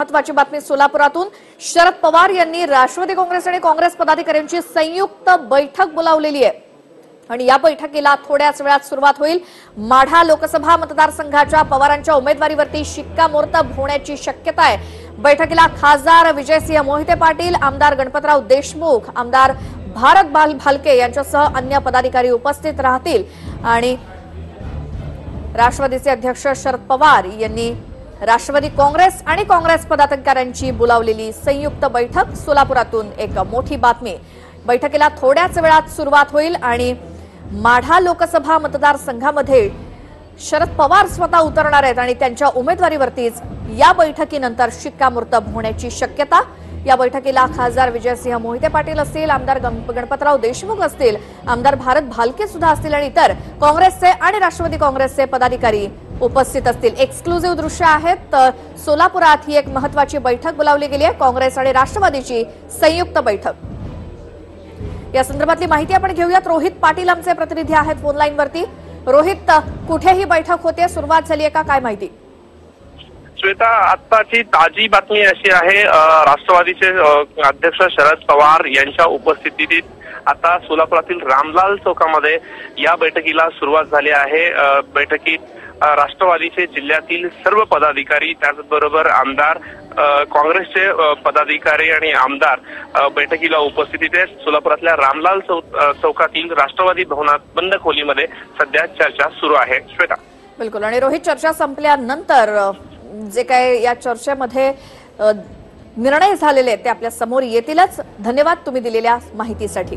महत्वाची बातमी सोलापुरातून. शरद पवार यांनी राष्ट्रवादी काँग्रेस आणि काँग्रेस पदाधिकाऱ्यांची संयुक्त बैठक बोलावलेली आहे. आणि या बैठकीला थोड्याच वेळात सुरुवात होईल. माढा लोकसभा मतदारसंघाच्या पवारांच्या उमेदवारीवरती शिक्कामोर्तब होण्याची शक्यता आहे. बैठकीला खासदार विजयसिंह मोहिते पाटील आमदार गणपतराव देशमुख आमदार भारत बाल भालके यांच्यासह अन्य पदाधिकारी उपस्थित राहतील. आणि राष्ट्रवादीचे अध्यक्ष शरद पवार यांनी राष्ट्रवादी काँग्रेस आणि काँग्रेस पदाधिकाऱ्यांची बोलावलेली संयुक्त बैठक सोलापुरातून एक मोठी बातमी. बैठकीला थोड्याच वेळात सुरुवात होईल आणि माढा लोकसभा मतदारसंघामध्ये शरद पवार स्वतः उतरणार आहेत आणि त्यांच्या उमेदवारीवरतीच या बैठकीनंतर शिक्कामोर्तब होण्याची शक्यता या बैठकीला खासदार विजयसिंह मोहिते पाटील असतील आमदार गणपतराव देशमुख असतील आमदार भारत भालके सुद्धा असतील आणि इतर काँग्रेसचे आणि राष्ट्रवादी काँग्रेसचे पदाधिकारी उपस्थित असतील. एक्सक्लुझिव्ह दृश्य आहेत तर सोलापुरात ही एक महत्वाची बैठक बोलावली गेली आहे. काँग्रेस आणि राष्ट्रवादीची संयुक्त बैठक. या संदर्भातली माहिती आपण घेऊयात. रोहित पाटील आमचे प्रतिनिधी आहेत फोन वरती रोहित कुठेही बैठक होते? सुरुवात झाली आहे का? काय माहिती? श्वेता आत्ताची ताजी बातमी अशी आहे राष्ट्रवादीचे अध्यक्ष शरद पवार यांच्या उपस्थितीत आता सोलापुरातील रामलाल चौकामध्ये या बैठकीला सुरुवात झाली आहे. बैठकीत राष्ट्रवादीचे जिल्ह्यातील सर्व पदाधिकारी त्याचबरोबर आमदार काँग्रेसचे पदाधिकारी आणि आमदार बैठकीला उपस्थितीत आहेत. सोलापुरातल्या रामलाल चौकातील राष्ट्रवादी भवनात बंद खोलीमध्ये सध्या चर्चा सुरू आहे. श्वेता. बिलकुल. आणि रोहित चर्चा संपल्यानंतर जे काय या चर्चेमध्ये निर्णय झालेले आहेत ते आपल्यासमोर येतीलच. धन्यवाद तुम्ही दिलेल्या माहितीसाठी.